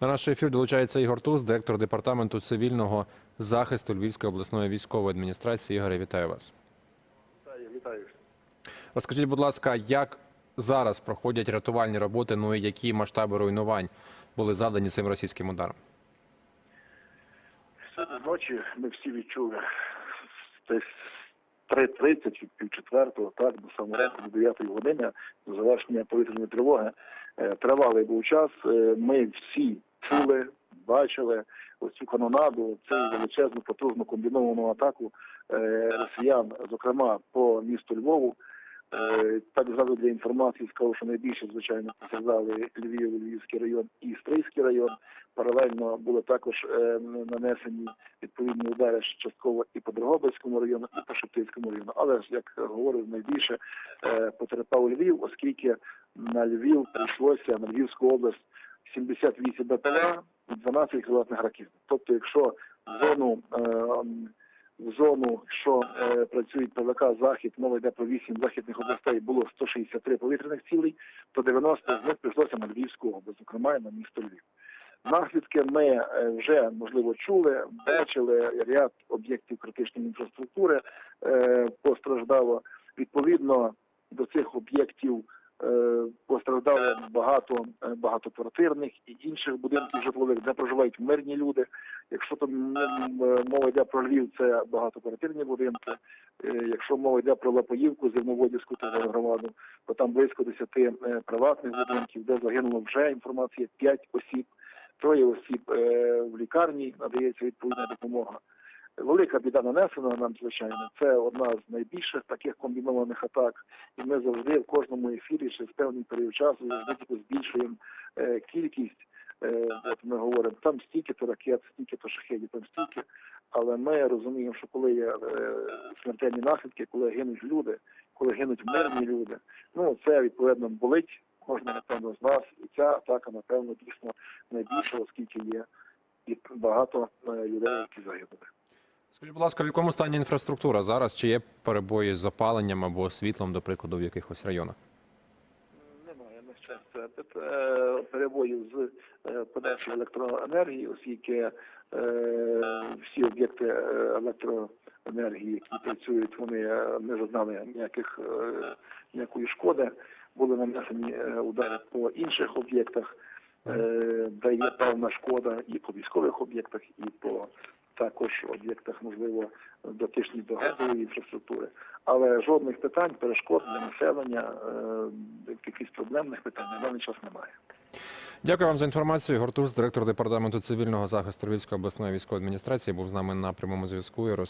До нашого ефіру долучається Ігор Туз, директор департаменту цивільного захисту Львівської обласної військової адміністрації. Ігоре, вітаю вас. Вітаю, вітаю. Розкажіть, будь ласка, як зараз проходять рятувальні роботи? Ну і які масштаби руйнувань були завдані цим російським ударом? Сьогодні вночі ми всі відчули десь 3.30 чи пів четвертого, так, до самого ранку, до 9 години, до завершення повітряної тривоги. Е, Тривалий був час. Е, Ми всі чули, бачили ось цю канонаду, цю величезну потужну комбіновану атаку е, росіян, зокрема по місту Львову. Е, Так зразу для інформації скажу, що найбільше, звичайно, постраждали Львів, Львівський район і Стрийський район. Паралельно були також е, нанесені відповідні удари частково і по Дрогобицькому району, і по Шептицькому району. Але як говорив, найбільше е, потерпав Львів, оскільки на Львів прийшлося на Львівську область 78 БПЛА і 12 кіловатних ракет. Тобто, якщо зону в зону, що е, працюють ПВК Захід, мова йде про 8 західних областей, було 163 повітряних цілей, то 90 з них прийшлося на Львівську область, зокрема на місто Львів. Наслідки ми е, вже можливо чули, бачили ряд об'єктів критичної інфраструктури е, постраждало. Відповідно до цих об'єктів постраждали багато е, багатоквартирних і інших будинків житлових, де проживають мирні люди. Якщо там мова йде про Львів, це багатоквартирні будинки. Е, Якщо мова йде про Лапоївку, Зерноводівську та громаду, то там близько 10 е, приватних будинків, де загинуло вже інформація 5 осіб, троє осіб в лікарні надається відповідна допомога. Велика біда нанесена нам, звичайно. Це одна з найбільших таких комбінованих атак. І ми завжди в кожному ефірі через певний період часу завжди збільшуємо е, кількість. Е, от ми говоримо, там стільки-то ракет, стільки-то шахедів, там стільки. Але ми розуміємо, що коли є е, смертельні наслідки, коли гинуть люди, коли гинуть мирні люди, ну це відповідно болить кожного напевно з нас. І ця атака, напевно, дійсно найбільша, оскільки є і багато людей, які загинули. Скажіть, будь ласка, в якому стані інфраструктура зараз? Чи є перебої з опаленням або світлом, до прикладу, в якихось районах? Немає на щастя е, перебоїв з е, подачі електроенергії, оскільки е, всі об'єкти електроенергії, які працюють, вони не зазнали ніяких ніякої шкоди. Були нанесені удари по інших об'єктах, де є певна шкода і по військових об'єктах, і по також об'єктах, можливо, дотичні до газової інфраструктури. Але жодних питань, перешкод для населення, е, якихось проблемних питань на даний час немає. Дякую вам за інформацію. Гортуз, директор департаменту цивільного захисту Львівської обласної військової адміністрації, був з нами на прямому зв'язку. і роз-